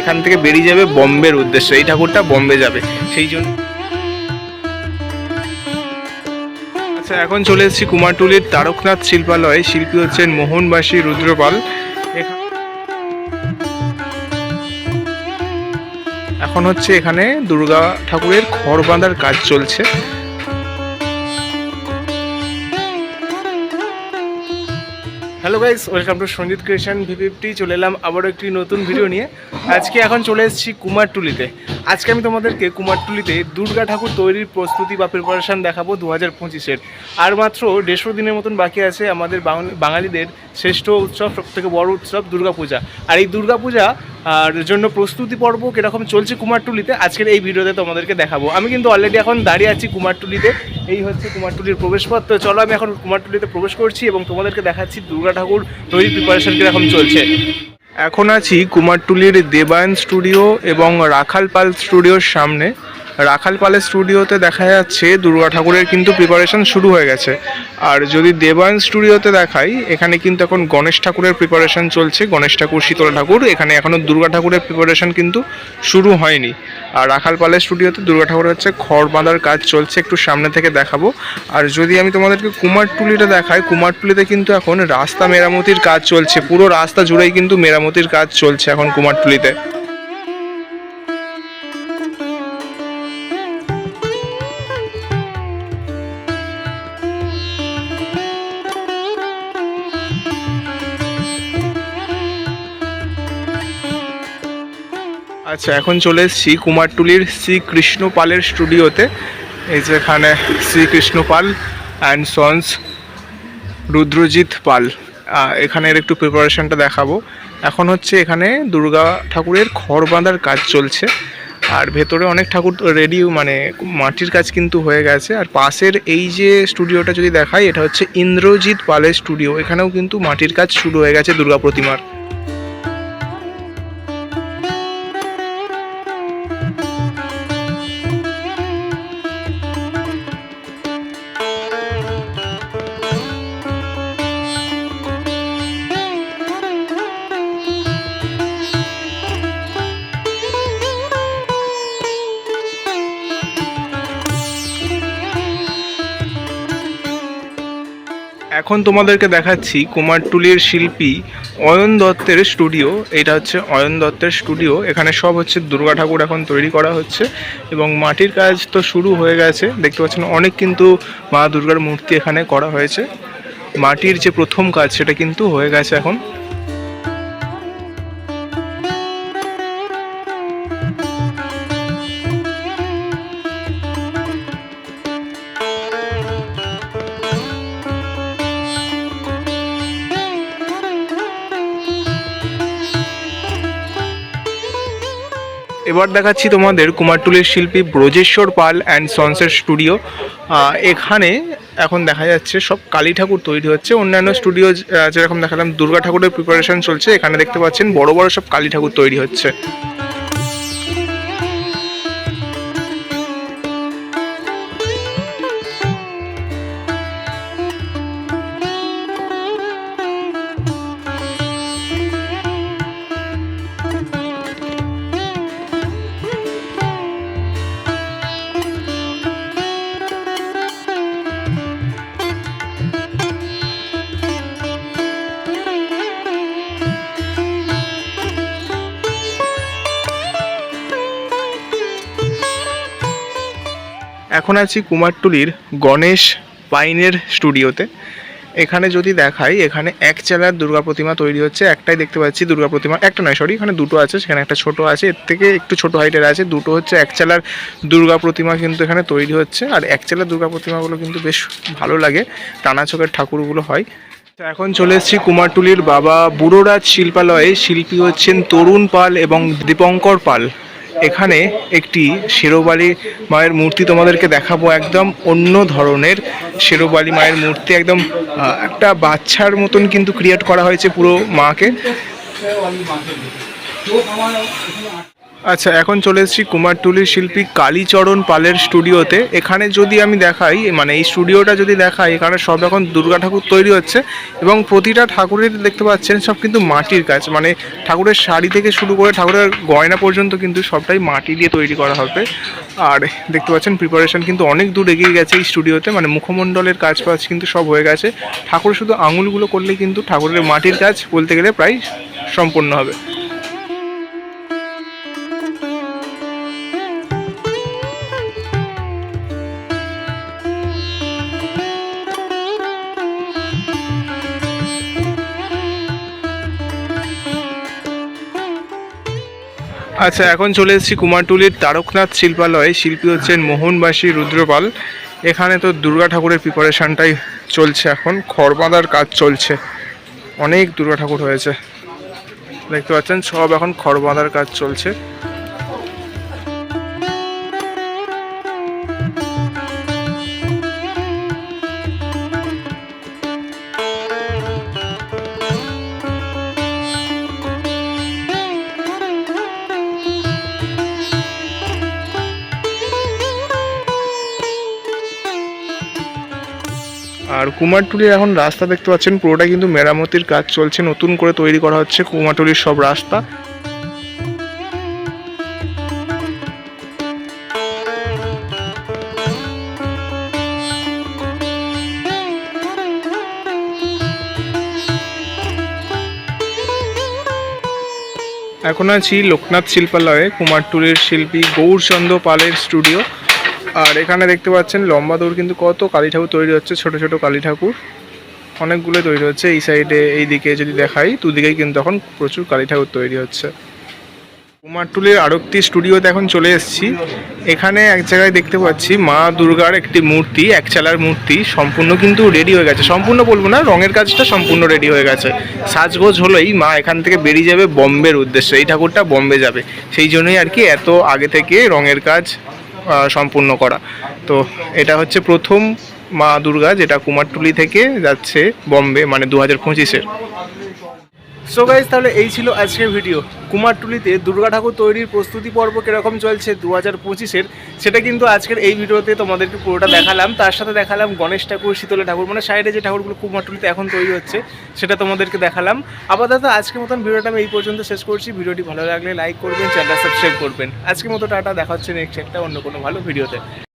এখান থেকে বেরিয়ে যাবে বম্বের উদ্দেশ্যে। এই ঠাকুরটা বম্বে যাবে। সেই জন্য আচ্ছা এখন চলে এসেছি কুমারটুলির তারকনাথ শিল্পালয়ে। শিল্পী হচ্ছেন মোহনবাসী রুদ্রপাল। এখন হচ্ছে এখানে দুর্গা ঠাকুরের খড় বাঁধার কাজ চলছে। Hello guys welcome to Sanjit creation ভিভিপটি চলে এলাম আবারও একটি নতুন ভিডিও নিয়ে। আজকে এখন চলে এসেছি কুমারটুলিতে। আজকে আমি তোমাদেরকে কুমারটুলিতে দুর্গা ঠাকুর তৈরির প্রস্তুতি বা প্রিপারেশন দেখাবো দু হাজার পঁচিশের। আর মাত্র দেড়শো দিনের মতন বাকি আছে আমাদের বাঙালি- বাঙালিদের শ্রেষ্ঠ উৎসব, সবথেকে বড় উৎসব দুর্গাপূজা। আর এই দুর্গাপূজা, আর জন্য প্রস্তুতি পর্ব কীরকম চলছে কুমারটুলিতে, আজকের এই ভিডিওতে তোমাদেরকে দেখাবো। আমি কিন্তু অলরেডি এখন দাঁড়িয়ে আছি কুমারটুলিতে। এই হচ্ছে কুমারটুলির প্রবেশপথ। তো চলো, আমি এখন কুমারটুলিতে প্রবেশ করছি এবং তোমাদেরকে দেখাচ্ছি দুর্গা ঠাকুর তৈরির প্রিপারেশন কীরকম চলছে। এখন আছি কুমারটুলির দেবায়ন স্টুডিও এবং রাখাল পাল স্টুডিওর সামনে। রাখাল পালের স্টুডিওতে দেখা যাচ্ছে দুর্গা ঠাকুরের কিন্তু প্রিপারেশন শুরু হয়ে গেছে। আর যদি দেবায়ন স্টুডিওতে দেখাই, এখানে কিন্তু এখন গণেশ ঠাকুরের প্রিপারেশন চলছে। গণেশ ঠাকুর, শীতলা ঠাকুর, এখানে এখনও দুর্গা ঠাকুরের প্রিপারেশন কিন্তু শুরু হয়নি। আর রাখাল পালের স্টুডিওতে দুর্গা ঠাকুর হচ্ছে খড় বাঁধার কাজ চলছে, একটু সামনে থেকে দেখাবো। আর যদি আমি তোমাদেরকে কুমারটুলিটা দেখাই, কুমারটুলিতে কিন্তু এখন রাস্তা মেরামতির কাজ চলছে। পুরো রাস্তা জুড়েই কিন্তু মেরামতির কাজ চলছে এখন কুমারটুলিতে। আচ্ছা এখন চলে এসেছি কুমারটুলির শ্রীকৃষ্ণ পালের স্টুডিওতে। এই যেখানে শ্রীকৃষ্ণ পাল অ্যান্ড সন্স রুদ্রজিৎ পাল। এখানের একটু প্রিপারেশনটা দেখাবো। এখন হচ্ছে এখানে দুর্গা ঠাকুরের খড় বাঁধার কাজ চলছে। আর ভেতরে অনেক ঠাকুর রেডি মানে মাটির কাজ কিন্তু হয়ে গেছে। আর পাশের এই যে স্টুডিওটা যদি দেখাই, এটা হচ্ছে ইন্দ্রজিৎ পালের স্টুডিও। এখানেও কিন্তু মাটির কাজ শুরু হয়ে গেছে দুর্গা প্রতিমার। এখন তোমাদেরকে দেখাচ্ছি কুমারটুলির শিল্পী অয়ন দত্তের স্টুডিও। এটা হচ্ছে অয়ন দত্তের স্টুডিও। এখানে সব হচ্ছে দুর্গা ঠাকুর এখন তৈরি করা হচ্ছে এবং মাটির কাজ তো শুরু হয়ে গেছে। দেখতে পাচ্ছেন অনেক কিন্তু মা দুর্গার মূর্তি এখানে করা হয়েছে। মাটির যে প্রথম কাজ সেটা কিন্তু হয়ে গেছে এখন। এবার দেখাচ্ছি তোমাদের কুমারটুলির শিল্পী ব্রজেশ্বর পাল অ্যান্ড সন্সের স্টুডিও এখানে এখন দেখা যাচ্ছে সব কালী ঠাকুর তৈরি হচ্ছে। অন্যান্য স্টুডিও যেরকম দেখালাম, দুর্গা ঠাকুরের প্রিপারেশন চলছে। এখানে দেখতে পাচ্ছেন বড় বড় সব কালী ঠাকুর তৈরি হচ্ছে। এখন আছি কুমারটুলির গণেশ পাইনের স্টুডিওতে। এখানে যদি দেখাই, এখানে এক চালার দুর্গা প্রতিমা তৈরি হচ্ছে। একটাই দেখতে পাচ্ছি দুর্গা প্রতিমা। একটা নয় সরি এখানে দুটো আছে, সেখানে একটা ছোট আছে। এর থেকে একটু ছোট হাইটের আছে। দুটো হচ্ছে এক চালার দুর্গা প্রতিমা কিন্তু এখানে তৈরি হচ্ছে। আর এক চালার দুর্গা প্রতিমাগুলো কিন্তু বেশ ভালো লাগে। টানা চোখের ঠাকুরগুলো হয়। তো এখন চলে এসেছি কুমারটুলির বাবা বুড়োরাজ শিল্পালয়ে। শিল্পী হচ্ছেন তরুণ পাল এবং দীপঙ্কর পাল। এখানে একটি শেরোবালি মায়ের মূর্তি তোমাদেরকে দেখাবো একদম অন্য ধরনের শেরোবালি মায়ের মূর্তি। একদম একটা বাচ্চার মতন কিন্তু ক্রিয়েট করা হয়েছে পুরো মাকে। আচ্ছা এখন চলে এসেছি কুমারটুলির শিল্পী কালীচরণ পালের স্টুডিওতে। এখানে যদি আমি দেখাই মানে এই স্টুডিওটা যদি দেখাই, এখানে সব এখন দুর্গা ঠাকুর তৈরি হচ্ছে এবং প্রতিটা ঠাকুরের দেখতে পাচ্ছেন সব কিন্তু মাটির কাজ। মানে ঠাকুরের শাড়ি থেকে শুরু করে ঠাকুরের গয়না পর্যন্ত কিন্তু সবটাই মাটি দিয়ে তৈরি করা হবে। আর দেখতে পাচ্ছেন প্রিপারেশন কিন্তু অনেক দূর এগিয়ে গেছে এই স্টুডিওতে। মানে মুখমণ্ডলের কাজ ফাজ কিন্তু সব হয়ে গেছে। ঠাকুর শুধু আঙুলগুলো করলে কিন্তু ঠাকুরের মাটির কাজ বলতে গেলে প্রায় সম্পূর্ণ হবে। আচ্ছা এখন চলে এসেছি কুমারটুলির তারকনাথ শিল্পালয়। শিল্পী হচ্ছেন মোহনবাসী রুদ্রপাল। এখানে তো দুর্গা ঠাকুরের প্রিপারেশানটাই চলছে এখন। খড় বাঁধার কাজ চলছে। অনেক দুর্গা ঠাকুর হয়েছে। দেখতে পাচ্ছেন, সব এখন খড় কাজ চলছে। আর কুমারটুলির এখন রাস্তা দেখতে পাচ্ছেন, পুরোটা কিন্তু মেরামতির কাজ চলছে, নতুন করে তৈরি করা হচ্ছে কুমারটুলির সব রাস্তা। এখন আছি লোকনাথ শিল্পালয়ে, কুমারটুলির শিল্পী গৌরচন্দ্র পালের স্টুডিও। আর এখানে দেখতে পাচ্ছেন লম্বা দৌড় কিন্তু কত কালী ঠাকুর তৈরি হচ্ছে, ছোট ছোট কালী ঠাকুর। অনেকগুলো তৈরি হচ্ছে, এই সাইডে, এই দিকে যদি দেখাই, দুদিকেই কিন্তু এখন প্রচুর কালী ঠাকুর তৈরি হচ্ছে। কুমারটুলির আরক্তি স্টুডিওতে এখন চলে এসেছি। এখানে এক জায়গায় দেখতে পাচ্ছি মা দুর্গার একটি মূর্তি, এক চালার মূর্তি, সম্পূর্ণ কিন্তু রেডি হয়ে গেছে। সম্পূর্ণ বলব না, রঙের কাজটা সম্পূর্ণ রেডি হয়ে গেছে। সাজগোজ হলেই মা এখান থেকে বেরিয়ে যাবে বম্বের উদ্দেশ্যে। এই ঠাকুরটা বম্বে যাবে। সেই জন্যই আর কি এত আগে থেকে রঙের কাজ সম্পূর্ণ করা। তো এটা হচ্ছে প্রথম মা দুর্গা যেটা কুমারটুলি থেকে যাচ্ছে বম্বে মানে দু হাজার পঁচিশের। সো গাইজ তাহলে এই ছিল আজকের ভিডিও কুমারটুলিতে দুর্গা ঠাকুর তৈরির প্রস্তুতি পর্ব কীরকম চলছে দু হাজার পঁচিশের, সেটা কিন্তু আজকের এই ভিডিওতে তোমাদেরকে পুরোটা দেখালাম। তার সাথে দেখালাম গণেশ ঠাকুর, শীতলা ঠাকুর মানে সাইডে যে ঠাকুরগুলো কুমারটুলিতে এখন তৈরি হচ্ছে, সেটা তোমাদেরকে দেখালাম। আপাতত আজকের মতন ভিডিওটা আমি এই পর্যন্ত শেষ করছি। ভিডিওটি ভালো লাগলে লাইক করবেন চ্যানেলটা সাবস্ক্রাইব করবেন। আজকের মতো টাটা, দেখা হচ্ছে নেক্সট একটা অন্য কোনো ভালো ভিডিওতে